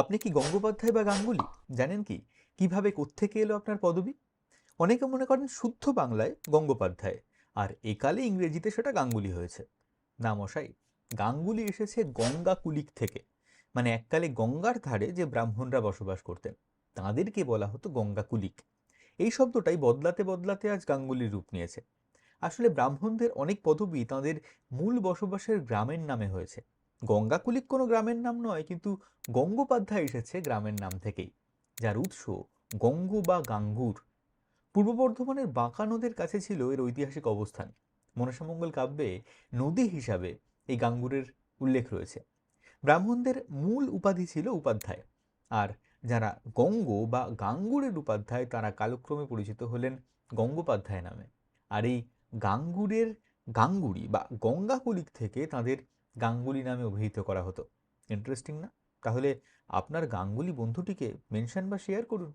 আপনি কি গঙ্গোপাধ্যায় বা গাঙ্গুলি? জানেন কি? কীভাবে কোত্থেকে এলো আপনার পদবি? অনেকে মনে করেন শুদ্ধ বাংলায় গঙ্গোপাধ্যায়, আর একালে ইংরেজিতে সেটা গাঙ্গুলি হয়েছে। না মশাই, গাঙ্গুলি এসেছে গঙ্গা কুলিক থেকে। মানে এককালে গঙ্গার ধারে যে ব্রাহ্মণরা বসবাস করতেন, তাঁদেরকে বলা হতো গঙ্গা কুলিক। এই শব্দটাই বদলাতে বদলাতে আজ গাঙ্গুলির রূপ নিয়েছে। আসলে ব্রাহ্মণদের অনেক পদবি তাঁদের মূল বসবাসের গ্রামের নামে হয়েছে। গঙ্গাকুলিক কোনো গ্রামের নাম নয়, কিন্তু গঙ্গোপাধ্যায় এসেছে গ্রামের নাম থেকেই, যার উৎস গঙ্গ বা গাঙ্গুর। পূর্ব বর্ধমানের বাঁকা নদের কাছে ছিল এর ঐতিহাসিক অবস্থান। মনসামঙ্গল কাব্যে নদী হিসাবে এই গাঙ্গুরের উল্লেখ রয়েছে। ব্রাহ্মণদের মূল উপাধি ছিল উপাধ্যায়, আর যারা গঙ্গ বা গাঙ্গুরের উপাধ্যায় তারা কালক্রমে পরিচিত হলেন গঙ্গোপাধ্যায় নামে। আর এই গাঙ্গুরের গাঙ্গুরি বা গঙ্গাকুলিক থেকে তাদের গাঙ্গুলি নামে অভিহিত করা হতো। ইন্টারেস্টিং না? তাহলে আপনার গাঙ্গুলি বন্ধুটিকে মেনশন বা শেয়ার করুন।